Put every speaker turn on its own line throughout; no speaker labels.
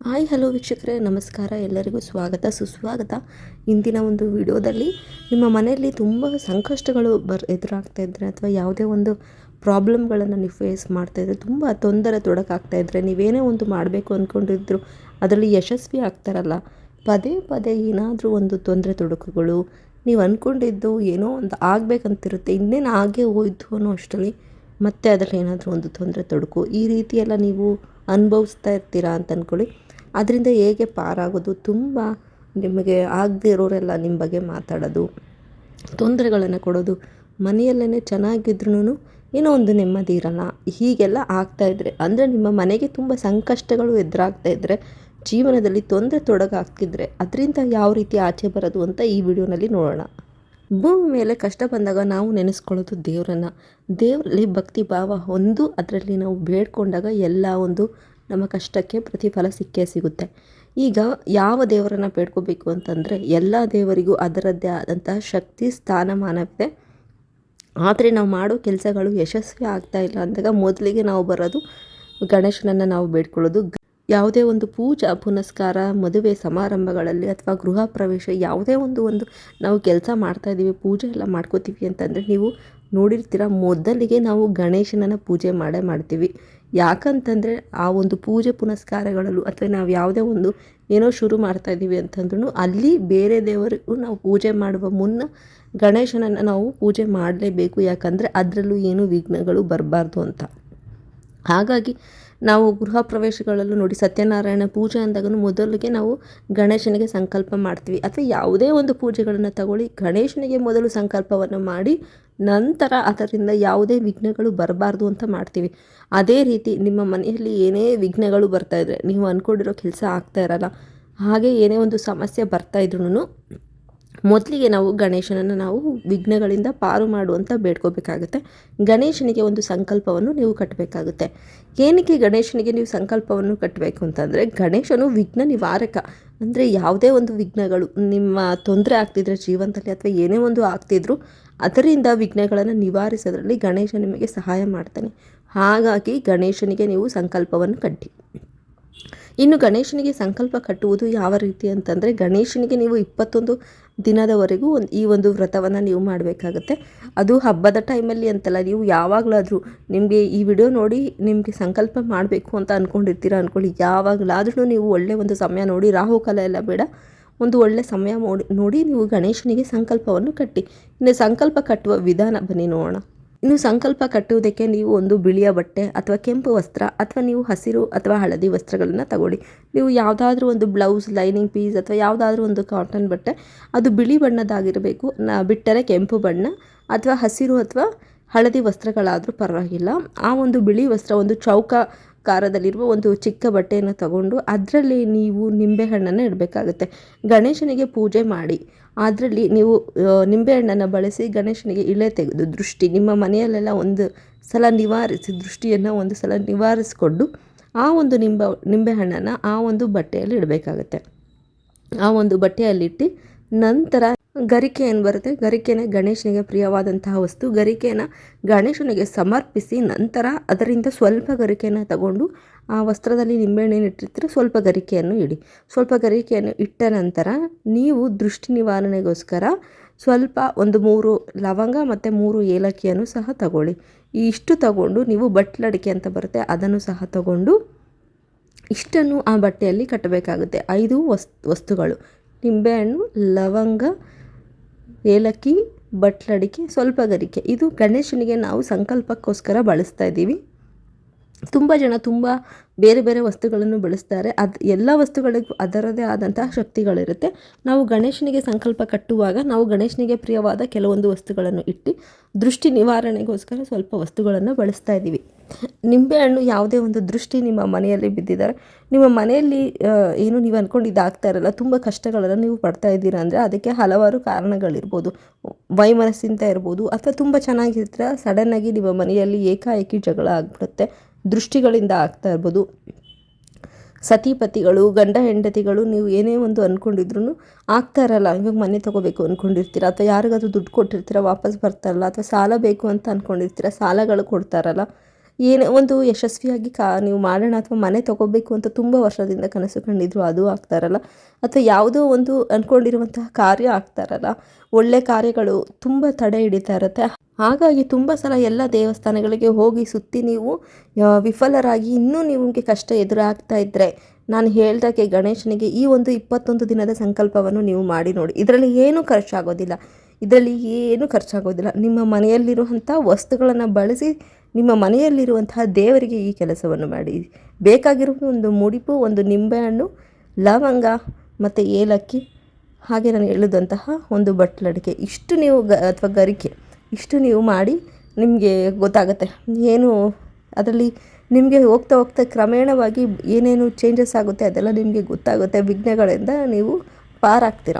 Hi, hello ವೀಕ್ಷಕರೇ, ನಮಸ್ಕಾರ, ಎಲ್ಲರಿಗೂ ಸ್ವಾಗತ, ಸುಸ್ವಾಗತ. ಇಂದಿನ ಒಂದು ವಿಡಿಯೋದಲ್ಲಿ ನಿಮ್ಮ ಮನೆಯಲ್ಲಿ ತುಂಬ ಸಂಕಷ್ಟಗಳು ಬರ್, ಎದುರಾಗ್ತಾ ಇದ್ದರೆ ಅಥವಾ ಯಾವುದೇ ಒಂದು ಪ್ರಾಬ್ಲಮ್ಗಳನ್ನು ನೀವು ಫೇಸ್ ಮಾಡ್ತಾ ಇದ್ದರೆ ತುಂಬ ತೊಂದರೆ ತೊಡಕಾಗ್ತಾ ಇದ್ದರೆ ನೀವೇನೇ ಒಂದು ಮಾಡಬೇಕು ಅಂದ್ಕೊಂಡಿದ್ರು ಅದರಲ್ಲಿ ಯಶಸ್ವಿ ಆಗ್ತಾರಲ್ಲ, ಪದೇ ಪದೇ ಏನಾದರೂ ಒಂದು ತೊಂದರೆ ತೊಡಕುಗಳು, ನೀವು ಅಂದ್ಕೊಂಡಿದ್ದು ಏನೋ ಒಂದು ಆಗಬೇಕಂತಿರುತ್ತೆ, ಇನ್ನೇನು ಆಗೇ ಹೋಯ್ತು ಅನ್ನೋ ಅಷ್ಟರಲ್ಲಿ ಮತ್ತೆ ಅದರಲ್ಲಿ ಏನಾದರೂ ಒಂದು ತೊಂದರೆ ತೊಡಕು, ಈ ರೀತಿಯೆಲ್ಲ ನೀವು ಅನುಭವಿಸ್ತಾ ಇರ್ತೀರಾ ಅಂತ ಅಂದ್ಕೊಳ್ಳಿ ಅದರಿಂದ ಹೇಗೆ ಪಾರಾಗೋದು ತುಂಬ ನಿಮಗೆ ಆಗದೇ ಇರೋರೆಲ್ಲ ನಿಮ್ಮ ಬಗ್ಗೆ ಮಾತಾಡೋದು, ತೊಂದರೆಗಳನ್ನು ಕೊಡೋದು ಮನೆಯಲ್ಲೇ ಚೆನ್ನಾಗಿದ್ರೂ ಏನೋ ಒಂದು ನೆಮ್ಮದಿ ಇರಲ್ಲ. ಹೀಗೆಲ್ಲ ಆಗ್ತಾಯಿದ್ರೆ ಅಂದರೆ ನಿಮ್ಮ ಮನೆಗೆ ತುಂಬ ಸಂಕಷ್ಟಗಳು ಎದುರಾಗ್ತಾ ಇದ್ದರೆ ಜೀವನದಲ್ಲಿ ತೊಂದರೆ ತೊಡಗಾಗ್ತಿದ್ರೆ ಅದರಿಂದ ಯಾವ ರೀತಿ ಆಚೆ ಬರೋದು ಅಂತ ಈ ವಿಡಿಯೋನಲ್ಲಿ ನೋಡೋಣ. ಭೂಮಿ ಮೇಲೆ ಕಷ್ಟ ಬಂದಾಗ ನಾವು ನೆನೆಸ್ಕೊಳ್ಳೋದು ದೇವರನ್ನು. ದೇವರಲ್ಲಿ ಭಕ್ತಿ ಭಾವ ಹೊಂದು ಅದರಲ್ಲಿ ನಾವು ಬೇಡ್ಕೊಂಡಾಗ ಎಲ್ಲ ಒಂದು ನಮ್ಮ ಕಷ್ಟಕ್ಕೆ ಪ್ರತಿಫಲ ಸಿಕ್ಕೇ ಸಿಗುತ್ತೆ. ಈಗ ಯಾವ ದೇವರನ್ನು ಬೇಡ್ಕೋಬೇಕು ಅಂತಂದರೆ ಎಲ್ಲ ದೇವರಿಗೂ ಅದರದ್ದೇ ಆದಂತಹ ಶಕ್ತಿ, ಸ್ಥಾನಮಾನವಿದೆ. ಆದರೆ ನಾವು ಮಾಡೋ ಕೆಲಸಗಳು ಯಶಸ್ವಿ ಆಗ್ತಾ ಇಲ್ಲ ಅಂದಾಗ ಮೊದಲಿಗೆ ನಾವು ಬರೋದು ಗಣೇಶನನ್ನು ನಾವು ಬೇಡ್ಕೊಳ್ಳೋದು. ಯಾವುದೇ ಒಂದು ಪೂಜಾ, ಪುನಸ್ಕಾರ, ಮದುವೆ, ಸಮಾರಂಭಗಳಲ್ಲಿ ಅಥವಾ ಗೃಹ ಪ್ರವೇಶ ಯಾವುದೇ ಒಂದು ಒಂದು ನಾವು ಕೆಲಸ ಮಾಡ್ತಾ ಇದ್ದೀವಿ, ಪೂಜೆ ಎಲ್ಲ ಮಾಡ್ಕೋತೀವಿ ಅಂತಂದರೆ ನೀವು ನೋಡಿರ್ತೀರ ಮೊದಲಿಗೆ ನಾವು ಗಣೇಶನನ್ನು ಪೂಜೆ ಮಾಡೇ ಮಾಡ್ತೀವಿ. ಯಾಕಂತಂದರೆ ಆ ಒಂದು ಪೂಜೆ ಪುನಸ್ಕಾರಗಳಲ್ಲೂ ಅಥವಾ ನಾವು ಯಾವುದೇ ಒಂದು ಏನೋ ಶುರು ಮಾಡ್ತಾ ಇದ್ದೀವಿ ಅಂತಂದ್ರೂ ಅಲ್ಲಿ ಬೇರೆ ದೇವರಿಗೂ ನಾವು ಪೂಜೆ ಮಾಡುವ ಮುನ್ನ ಗಣೇಶನನ್ನು ನಾವು ಪೂಜೆ ಮಾಡಲೇಬೇಕು. ಯಾಕಂದರೆ ಅದರಲ್ಲೂ ಏನು ವಿಘ್ನಗಳು ಬರಬಾರ್ದು ಅಂತ. ಹಾಗಾಗಿ ನಾವು ಗೃಹ ಪ್ರವೇಶಗಳಲ್ಲೂ ನೋಡಿ ಸತ್ಯನಾರಾಯಣ ಪೂಜೆ ಅಂದಾಗ ಮೊದಲಿಗೆ ನಾವು ಗಣೇಶನಿಗೆ ಸಂಕಲ್ಪ ಮಾಡ್ತೀವಿ. ಅಥವಾ ಯಾವುದೇ ಒಂದು ಪೂಜೆಗಳನ್ನು ತಗೊಳ್ಳಿ, ಗಣೇಶನಿಗೆ ಮೊದಲು ಸಂಕಲ್ಪವನ್ನು ಮಾಡಿ ನಂತರ ಅದರಿಂದ ಯಾವುದೇ ವಿಘ್ನಗಳು ಬರಬಾರ್ದು ಅಂತ ಮಾಡ್ತೀವಿ. ಅದೇ ರೀತಿ ನಿಮ್ಮ ಮನೆಯಲ್ಲಿ ಏನೇ ವಿಘ್ನಗಳು ಬರ್ತಾ ಇದ್ರೆ ನೀವು ಅಂದ್ಕೊಂಡಿರೋ ಕೆಲಸ ಆಗ್ತಾ ಇರಲ್ಲ. ಹಾಗೆ ಏನೇ ಒಂದು ಸಮಸ್ಯೆ ಬರ್ತಾ ಬರ್ತಾಯಿದ್ರು ಮೊದಲಿಗೆ ನಾವು ಗಣೇಶನನ್ನು ನಾವು ವಿಘ್ನಗಳಿಂದ ಪಾರು ಮಾಡುವಂತ ಬೇಡ್ಕೋಬೇಕಾಗುತ್ತೆ. ಗಣೇಶನಿಗೆ ಒಂದು ಸಂಕಲ್ಪವನ್ನು ನೀವು ಕಟ್ಟಬೇಕಾಗುತ್ತೆ ಏನಕ್ಕೆ ಗಣೇಶನಿಗೆ ನೀವು ಸಂಕಲ್ಪವನ್ನು ಕಟ್ಟಬೇಕು ಅಂತಂದರೆ ಗಣೇಶನು ವಿಘ್ನ ನಿವಾರಕ. ಅಂದರೆ ಯಾವುದೇ ಒಂದು ವಿಘ್ನಗಳು ನಿಮ್ಮ ತೊಂದರೆ ಆಗ್ತಿದ್ರೆ ಜೀವನದಲ್ಲಿ ಅಥವಾ ಏನೇ ಒಂದು ಆಗ್ತಿದ್ರು ಅದರಿಂದ ವಿಘ್ನಗಳನ್ನು ನಿವಾರಿಸೋದ್ರಲ್ಲಿ ಗಣೇಶ ನಿಮಗೆ ಸಹಾಯ ಮಾಡ್ತಾನೆ. ಹಾಗಾಗಿ ಗಣೇಶನಿಗೆ ನೀವು ಸಂಕಲ್ಪವನ್ನು ಕಟ್ಟಿ. ಇನ್ನು ಗಣೇಶನಿಗೆ ಸಂಕಲ್ಪ ಕಟ್ಟುವುದು ಯಾವ ರೀತಿ ಅಂತಂದರೆ ಗಣೇಶನಿಗೆ ನೀವು ಇಪ್ಪತ್ತೊಂದು ದಿನದವರೆಗೂ ಒಂದು ಈ ಒಂದು ವ್ರತವನ್ನು ನೀವು ಮಾಡಬೇಕಾಗತ್ತೆ. ಅದು ಹಬ್ಬದ ಟೈಮಲ್ಲಿ ಅಂತಲ್ಲ, ನೀವು ಯಾವಾಗಲಾದರೂ ನಿಮಗೆ ಈ ವಿಡಿಯೋ ನೋಡಿ ನಿಮಗೆ ಸಂಕಲ್ಪ ಮಾಡಬೇಕು ಅಂತ ಅಂದ್ಕೊಂಡಿರ್ತೀರ ಅಂದ್ಕೊಳ್ಳಿ ಯಾವಾಗಲಾದ್ರೂ ನೀವು ಒಳ್ಳೆಯ ಒಂದು ಸಮಯ ನೋಡಿ, ರಾಹುಕಾಲ ಎಲ್ಲ ಬೇಡ. ಒಂದು ಒಳ್ಳೆ ಸಮಯ ನೋಡಿ ನೀವು ಗಣೇಶನಿಗೆ ಸಂಕಲ್ಪವನ್ನು ಕಟ್ಟಿ. ಇನ್ನು ಸಂಕಲ್ಪ ಕಟ್ಟುವ ವಿಧಾನ ಬನ್ನಿ ನೋಡೋಣ. ಇನ್ನು ಸಂಕಲ್ಪ ಕಟ್ಟುವುದಕ್ಕೆ ನೀವು ಒಂದು ಬಿಳಿಯ ಬಟ್ಟೆ ಅಥವಾ ಕೆಂಪು ವಸ್ತ್ರ ಅಥವಾ ನೀವು ಹಸಿರು ಅಥವಾ ಹಳದಿ ವಸ್ತ್ರಗಳನ್ನು ತಗೊಳ್ಳಿ. ನೀವು ಯಾವುದಾದ್ರೂ ಒಂದು ಬ್ಲೌಸ್, ಲೈನಿಂಗ್ ಪೀಸ್ ಅಥವಾ ಯಾವುದಾದ್ರೂ ಒಂದು ಕಾಟನ್ ಬಟ್ಟೆ, ಅದು ಬಿಳಿ ಬಣ್ಣದಾಗಿರಬೇಕು. ಬಿಟ್ಟರೆ ಕೆಂಪು ಬಣ್ಣ ಅಥವಾ ಹಸಿರು ಅಥವಾ ಹಳದಿ ವಸ್ತ್ರಗಳಾದರೂ ಪರವಾಗಿಲ್ಲ. ಆ ಒಂದು ಬಿಳಿ ವಸ್ತ್ರ ಒಂದು ಚೌಕ ಕಾರದಲ್ಲಿರುವ ಒಂದು ಚಿಕ್ಕ ಬಟ್ಟೆಯನ್ನು ತಗೊಂಡು ಅದರಲ್ಲಿ ನೀವು ನಿಂಬೆಹಣ್ಣನ್ನು ಇಡಬೇಕಾಗುತ್ತೆ. ಗಣೇಶನಿಗೆ ಪೂಜೆ ಮಾಡಿ. ಅದರಲ್ಲಿ ನೀವು ನಿಂಬೆಹಣ್ಣನ್ನು ಬಳಸಿ ಗಣೇಶನಿಗೆ ಇಳೆ ತೆಗೆದು ದೃಷ್ಟಿ, ನಿಮ್ಮ ಮನೆಯಲ್ಲೆಲ್ಲ ಒಂದು ಸಲ ನಿವಾರಿಸಿ ದೃಷ್ಟಿಯನ್ನು ಒಂದು ಸಲ ನಿವಾರಿಸಿಕೊಂಡು ಆ ಒಂದು ನಿಂಬ, ನಿಂಬೆಹಣ್ಣನ್ನು ಆ ಒಂದು ಬಟ್ಟೆಯಲ್ಲಿ ಇಡಬೇಕಾಗತ್ತೆ. ಆ ಒಂದು ಬಟ್ಟೆಯಲ್ಲಿಟ್ಟು ನಂತರ ಗರಿಕೆ ಏನು ಬರುತ್ತೆ. ಗರಿಕೆನೇ ಗಣೇಶನಿಗೆ ಪ್ರಿಯವಾದಂತಹ ವಸ್ತು. ಗರಿಕೆನ ಗಣೇಶನಿಗೆ ಸಮರ್ಪಿಸಿ ನಂತರ ಅದರಿಂದ ಸ್ವಲ್ಪ ಗರಿಕೆಯನ್ನು ತಗೊಂಡು ಆ ವಸ್ತ್ರದಲ್ಲಿ ನಿಂಬೆಹಣ್ಣಿನ ಇಟ್ಟಿರ್ತೀರ ಸ್ವಲ್ಪ ಗರಿಕೆಯನ್ನು ಇಡಿ. ಸ್ವಲ್ಪ ಗರಿಕೆಯನ್ನು ಇಟ್ಟ ನಂತರ ನೀವು ದೃಷ್ಟಿ ನಿವಾರಣೆಗೋಸ್ಕರ ಸ್ವಲ್ಪ ಒಂದು ಮೂರು ಲವಂಗ ಮತ್ತು ಮೂರು ಏಲಕ್ಕಿಯನ್ನು ಸಹ ತಗೊಳ್ಳಿ. ಈ ಇಷ್ಟು ತಗೊಂಡು ನೀವು ಬಟ್ಲಡಿಕೆ ಅಂತ ಬರುತ್ತೆ, ಅದನ್ನು ಸಹ ತಗೊಂಡು ಇಷ್ಟನ್ನು ಆ ಬಟ್ಟೆಯಲ್ಲಿ ಕಟ್ಟಬೇಕಾಗುತ್ತೆ. ಐದು ವಸ್, ವಸ್ತುಗಳು. ನಿಂಬೆಹಣ್ಣು, ಲವಂಗ ಏಲಕ್ಕಿ ಬಟ್ಲಡಿಕೆ ಸ್ವಲ್ಪ ಗರಿಕೆ. ಇದು ಗಣೇಶನಿಗೆ ನಾವು ಸಂಕಲ್ಪಕ್ಕೋಸ್ಕರ ಬಳಸ್ತಾ ಇದ್ದೀವಿ. ತುಂಬ ಜನ ತುಂಬ ಬೇರೆ ಬೇರೆ ವಸ್ತುಗಳನ್ನು ಬಳಸ್ತಾರೆ. ಅದು ಎಲ್ಲ ವಸ್ತುಗಳಿಗೂ ಅದರದೇ ಆದಂತಹ ಶಕ್ತಿಗಳಿರುತ್ತೆ. ನಾವು ಗಣೇಶನಿಗೆ ಸಂಕಲ್ಪ ಕಟ್ಟುವಾಗ ನಾವು ಗಣೇಶನಿಗೆ ಪ್ರಿಯವಾದ ಕೆಲವೊಂದು ವಸ್ತುಗಳನ್ನು ಇಟ್ಟು ದೃಷ್ಟಿ ನಿವಾರಣೆಗೋಸ್ಕರ ಸ್ವಲ್ಪ ವಸ್ತುಗಳನ್ನು ಬಳಸ್ತಾ ಇದ್ದೀವಿ. ನಿಂಬೆಹಣ್ಣು ಯಾವುದೇ ಒಂದು ದೃಷ್ಟಿ ನಿಮ್ಮ ಮನೆಯಲ್ಲಿ ಬಿದ್ದಿದ್ದಾರೆ. ನಿಮ್ಮ ಮನೆಯಲ್ಲಿ ಏನು ನೀವು ಅಂದ್ಕೊಂಡಿದ್ದು ಆಗ್ತಾ ಇರಲ್ಲ. ತುಂಬ ಕಷ್ಟಗಳನ್ನು ನೀವು ಪಡ್ತಾ ಇದ್ದೀರಾ ಅಂದರೆ ಅದಕ್ಕೆ ಹಲವಾರು ಕಾರಣಗಳಿರ್ಬೋದು. ವೈಮನಸ್ಸಿಂತ ಇರ್ಬೋದು. ಅಥವಾ ತುಂಬ ಚೆನ್ನಾಗಿರ್ತೀರ ಸಡನ್ನಾಗಿ ನಿಮ್ಮ ಮನೆಯಲ್ಲಿ ಏಕಾಏಕಿ ಜಗಳ ಆಗಿಬಿಡುತ್ತೆ. ದೃಷ್ಟಿಗಳಿಂದ ಆಗ್ತಾ ಇರ್ಬೋದು. ಸತಿಪತಿಗಳು, ಗಂಡ ಹೆಂಡತಿಗಳು, ನೀವು ಏನೇ ಒಂದು ಅಂದ್ಕೊಂಡಿದ್ರು ಆಗ್ತಾ ಇರಲ್ಲ. ಇವಾಗ ಮನೆ ತೊಗೋಬೇಕು ಅಂದ್ಕೊಂಡಿರ್ತೀರ ಅಥವಾ ಯಾರಿಗಾದ್ರೂ ದುಡ್ಡು ಕೊಟ್ಟಿರ್ತೀರ? ವಾಪಸ್ ಬರ್ತಾರಲ್ಲ ಅಥವಾ ಸಾಲ ಬೇಕು ಅಂತ ಅಂದ್ಕೊಂಡಿರ್ತೀರ ಸಾಲಗಳು ಕೊಡ್ತಾರಲ್ಲ ಏನೇ ಒಂದು ಯಶಸ್ವಿಯಾಗಿ ಕಾ, ನೀವು ಮಾಡೋಣ ಅಥವಾ ಮನೆ ತೊಗೋಬೇಕು ಅಂತ ತುಂಬ ವರ್ಷದಿಂದ ಕನಸು ಕಂಡಿದ್ರು ಅದು ಆಗ್ತಾರಲ್ಲ ಅಥವಾ ಯಾವುದೋ ಒಂದು ಅಂದ್ಕೊಂಡಿರುವಂತಹ ಕಾರ್ಯ ಆಗ್ತಾರಲ್ಲ ಒಳ್ಳೆ ಕಾರ್ಯಗಳು ತುಂಬ ತಡೆ ಹಿಡಿತಾ ಇರುತ್ತೆ. ಹಾಗಾಗಿ ತುಂಬ ಸಲ ಎಲ್ಲ ದೇವಸ್ಥಾನಗಳಿಗೆ ಹೋಗಿ ಸುತ್ತಿ ನೀವು ವಿಫಲರಾಗಿ ಇನ್ನೂ ನಿಮಗೆ ಕಷ್ಟ ಎದುರಾಗ್ತಾ ಇದ್ದರೆ ನಾನು ಹೇಳ್ದಾಗೆ ಗಣೇಶನಿಗೆ ಈ ಒಂದು ಇಪ್ಪತ್ತೊಂದು ದಿನದ ಸಂಕಲ್ಪವನ್ನು ನೀವು ಮಾಡಿ ನೋಡಿ. ಇದರಲ್ಲಿ ಏನೂ ಖರ್ಚಾಗೋದಿಲ್ಲ. ಇದರಲ್ಲಿ ಏನು ಖರ್ಚಾಗೋದಿಲ್ಲ. ನಿಮ್ಮ ಮನೆಯಲ್ಲಿರುವಂಥ ವಸ್ತುಗಳನ್ನು ಬಳಸಿ ನಿಮ್ಮ ಮನೆಯಲ್ಲಿರುವಂತಹ ದೇವರಿಗೆ ಈ ಕೆಲಸವನ್ನು ಮಾಡಿ. ಬೇಕಾಗಿರುವ ಒಂದು ಮುಡಿಪು, ಒಂದು ನಿಂಬೆಹಣ್ಣು, ಲವಂಗ ಮತ್ತು ಏಲಕ್ಕಿ, ಹಾಗೆ ನಾನು ಹೇಳಿದಂತಹ ಒಂದು ಬಟ್ಲಡಿಕೆ ಇಷ್ಟು ನೀವು ಗ, ಅಥವಾ ಗರಿಕೆ, ಇಷ್ಟು ನೀವು ಮಾಡಿ ನಿಮಗೆ ಗೊತ್ತಾಗುತ್ತೆ. ಏನು ಅದರಲ್ಲಿ ನಿಮಗೆ ಹೋಗ್ತಾ ಹೋಗ್ತಾ ಕ್ರಮೇಣವಾಗಿ ಏನೇನು ಚೇಂಜಸ್ ಆಗುತ್ತೆ ಅದೆಲ್ಲ ನಿಮಗೆ ಗೊತ್ತಾಗುತ್ತೆ. ವಿಘ್ನಗಳಿಂದ ನೀವು ಪಾರಾಗ್ತೀರ.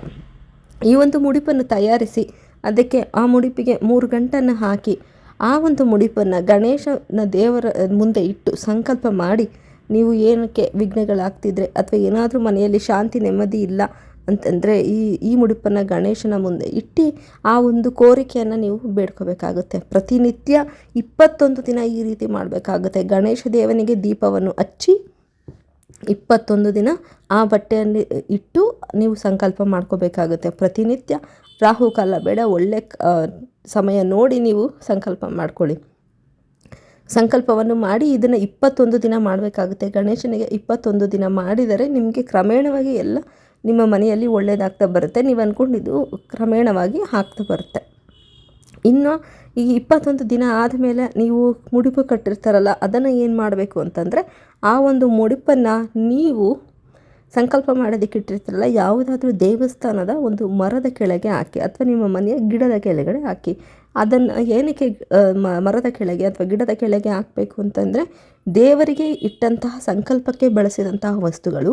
ಈ ಒಂದು ಮುಡಿಪನ್ನು ತಯಾರಿಸಿ ಅದಕ್ಕೆ ಆ ಮುಡಿಪಿಗೆ ಮೂರು ಗಂಟನ್ನು ಹಾಕಿ ಆ ಒಂದು ಮುಡಿಪನ್ನು ಗಣೇಶನ ದೇವರ ಮುಂದೆ ಇಟ್ಟು ಸಂಕಲ್ಪ ಮಾಡಿ, ನೀವು ಏನಕ್ಕೆ ವಿಘ್ನಗಳಾಗ್ತಿದ್ರೆ ಅಥವಾ ಏನಾದರೂ ಮನೆಯಲ್ಲಿ ಶಾಂತಿ ನೆಮ್ಮದಿ ಇಲ್ಲ ಅಂತಂದರೆ ಈ ಈ ಮುಡಿಪನ್ನು ಗಣೇಶನ ಮುಂದೆ ಇಟ್ಟು ಆ ಒಂದು ಕೋರಿಕೆಯನ್ನು ನೀವು ಬೇಡ್ಕೋಬೇಕಾಗುತ್ತೆ. ಪ್ರತಿನಿತ್ಯ ಇಪ್ಪತ್ತೊಂದು ದಿನ ಈ ರೀತಿ ಮಾಡಬೇಕಾಗುತ್ತೆ. ಗಣೇಶ ದೇವನಿಗೆ ದೀಪವನ್ನು ಹಚ್ಚಿ ಇಪ್ಪತ್ತೊಂದು ದಿನ ಆ ಬಟ್ಟೆಯಲ್ಲಿ ಇಟ್ಟು ನೀವು ಸಂಕಲ್ಪ ಮಾಡ್ಕೋಬೇಕಾಗುತ್ತೆ. ಪ್ರತಿನಿತ್ಯ ರಾಹುಕಾಲ ಬೇಡ, ಒಳ್ಳೆ ಸಮಯ ನೋಡಿ ನೀವು ಸಂಕಲ್ಪ ಮಾಡ್ಕೊಳ್ಳಿ. ಸಂಕಲ್ಪವನ್ನು ಮಾಡಿ ಇದನ್ನು ಇಪ್ಪತ್ತೊಂದು ದಿನ ಮಾಡಬೇಕಾಗುತ್ತೆ. ಗಣೇಶನಿಗೆ ಇಪ್ಪತ್ತೊಂದು ದಿನ ಮಾಡಿದರೆ ನಿಮಗೆ ಕ್ರಮೇಣವಾಗಿ ಎಲ್ಲ ನಿಮ್ಮ ಮನೆಯಲ್ಲಿ ಒಳ್ಳೆಯದಾಗ್ತಾ ಬರುತ್ತೆ. ನೀವು ಅಂದ್ಕೊಂಡಿದ್ದು ಕ್ರಮೇಣವಾಗಿ ಆಗ್ತಾ ಬರುತ್ತೆ. ಇನ್ನು ಈ ಇಪ್ಪತ್ತೊಂದು ದಿನ ಆದಮೇಲೆ ನೀವು ಮುಡಿಪು ಕಟ್ಟಿರ್ತಾರಲ್ಲ, ಅದನ್ನು ಏನು ಮಾಡಬೇಕು ಅಂತಂದರೆ ಆ ಒಂದು ಮುಡಿಪನ್ನು ನೀವು ಸಂಕಲ್ಪ ಮಾಡೋದಕ್ಕೆ ಇಟ್ಟಿರ್ತಾರಲ್ಲ, ಯಾವುದಾದ್ರೂ ದೇವಸ್ಥಾನದ ಒಂದು ಮರದ ಕೆಳಗೆ ಹಾಕಿ ಅಥವಾ ನಿಮ್ಮ ಮನೆಯ ಗಿಡದ ಕೆಳಗಡೆ ಹಾಕಿ. ಅದನ್ನು ಏನಕ್ಕೆ ಮರದ ಕೆಳಗೆ ಅಥವಾ ಗಿಡದ ಕೆಳಗೆ ಹಾಕಬೇಕು ಅಂತಂದರೆ, ದೇವರಿಗೆ ಇಟ್ಟಂತಹ ಸಂಕಲ್ಪಕ್ಕೆ ಬಳಸಿದಂತಹ ವಸ್ತುಗಳು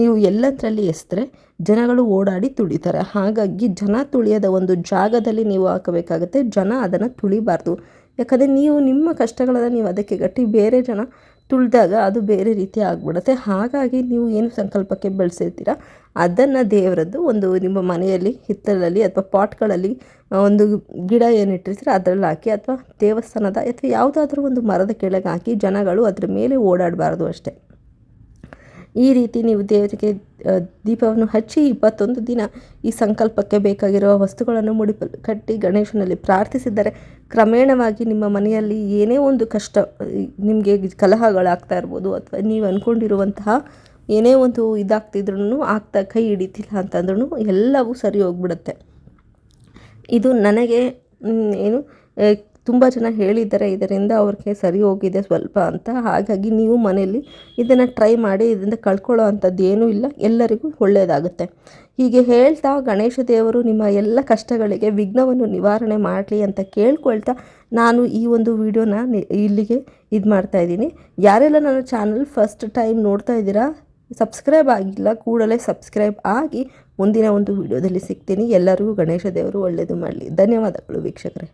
ನೀವು ಎಲ್ಲದರಲ್ಲಿ ಎಸೆದ್ರೆ ಜನಗಳು ಓಡಾಡಿ ತುಳಿತಾರೆ. ಹಾಗಾಗಿ ಜನ ತುಳಿಯದ ಒಂದು ಜಾಗದಲ್ಲಿ ನೀವು ಹಾಕಬೇಕಾಗುತ್ತೆ, ಜನ ಅದನ್ನು ತುಳಿಬಾರ್ದು. ಯಾಕಂದರೆ ನೀವು ನಿಮ್ಮ ಕಷ್ಟಗಳನ್ನು ನೀವು ಅದಕ್ಕೆ ಗಟ್ಟಿ ಬೇರೆ ಜನ ತುಳಿದಾಗ ಅದು ಬೇರೆ ರೀತಿ ಆಗ್ಬಿಡುತ್ತೆ. ಹಾಗಾಗಿ ನೀವು ಏನು ಸಂಕಲ್ಪಕ್ಕೆ ಬೆಳೆಸಿರ್ತೀರ, ಅದನ್ನು ದೇವರದ್ದು ಒಂದು ನಿಮ್ಮ ಮನೆಯಲ್ಲಿ, ಹಿತ್ತಲಲ್ಲಿ ಅಥವಾ ಪಾಟ್ಗಳಲ್ಲಿ ಒಂದು ಗಿಡ ಏನಿಟ್ಟಿರ್ತೀರ ಅದರಲ್ಲಿ ಹಾಕಿ ಅಥವಾ ದೇವಸ್ಥಾನದ ಅಥವಾ ಯಾವುದಾದ್ರೂ ಒಂದು ಮರದ ಕೆಳಗೆ ಹಾಕಿ ಜನಗಳು ಅದರ ಮೇಲೆ ಓಡಾಡಬಾರ್ದು ಅಷ್ಟೇ. ಈ ರೀತಿ ನೀವು ದೇವರಿಗೆ ದೀಪವನ್ನು ಹಚ್ಚಿ ಇಪ್ಪತ್ತೊಂದು ದಿನ ಈ ಸಂಕಲ್ಪಕ್ಕೆ ಬೇಕಾಗಿರುವ ವಸ್ತುಗಳನ್ನು ಮುಡಿಪ, ಕಟ್ಟಿ ಗಣೇಶನಲ್ಲಿ ಪ್ರಾರ್ಥಿಸಿದರೆ ಕ್ರಮೇಣವಾಗಿ ನಿಮ್ಮ ಮನೆಯಲ್ಲಿ ಏನೇ ಒಂದು ಕಷ್ಟ ನಿಮಗೆ ಕಲಹಗಳಾಗ್ತಾ ಇರ್ಬೋದು ಅಥವಾ ನೀವು ಅಂದ್ಕೊಂಡಿರುವಂತಹ ಏನೇ ಒಂದು ಇದಾಗ್ತಿದ್ರು ಆಗ್ತಾ ಕೈ ಹಿಡಿತಿಲ್ಲ ಅಂತಂದ್ರೂ ಎಲ್ಲವೂ ಸರಿ ಹೋಗ್ಬಿಡುತ್ತೆ. ಇದು ನನಗೆ ಏನು ತುಂಬ ಜನ ಹೇಳಿದ್ದಾರೆ, ಇದರಿಂದ ಅವ್ರಿಗೆ ಸರಿ ಹೋಗಿದೆ ಸ್ವಲ್ಪ ಅಂತ. ಹಾಗಾಗಿ ನೀವು ಮನೆಯಲ್ಲಿ ಇದನ್ನು ಟ್ರೈ ಮಾಡಿ, ಇದರಿಂದ ಕಳ್ಕೊಳ್ಳೋ ಅಂಥದ್ದು ಏನೂ ಇಲ್ಲ. ಎಲ್ಲರಿಗೂ ಒಳ್ಳೆಯದಾಗುತ್ತೆ ಹೀಗೆ ಹೇಳ್ತಾ ಗಣೇಶ ದೇವರು ನಿಮ್ಮ ಎಲ್ಲ ಕಷ್ಟಗಳಿಗೆ ವಿಘ್ನವನ್ನು ನಿವಾರಣೆ ಮಾಡಲಿ ಅಂತ ಕೇಳ್ಕೊಳ್ತಾ ನಾನು ಈ ಒಂದು ವಿಡಿಯೋನ ಇಲ್ಲಿಗೆ ಇದು ಮಾಡ್ತಾ ಇದ್ದೀನಿ. ಯಾರೆಲ್ಲ ನನ್ನ ಚಾನಲ್ ಫಸ್ಟ್ ಟೈಮ್ ನೋಡ್ತಾ ಇದ್ದೀರಾ ಸಬ್ಸ್ಕ್ರೈಬ್ ಆಗಿಲ್ಲ, ಕೂಡಲೇ ಸಬ್ಸ್ಕ್ರೈಬ್ ಆಗಿ ಮುಂದಿನ ಒಂದು ವಿಡಿಯೋದಲ್ಲಿ ಸಿಗ್ತೀನಿ. ಎಲ್ಲರಿಗೂ ಗಣೇಶ ದೇವರು ಒಳ್ಳೆಯದು ಮಾಡಲಿ. ಧನ್ಯವಾದಗಳು ವೀಕ್ಷಕರೇ.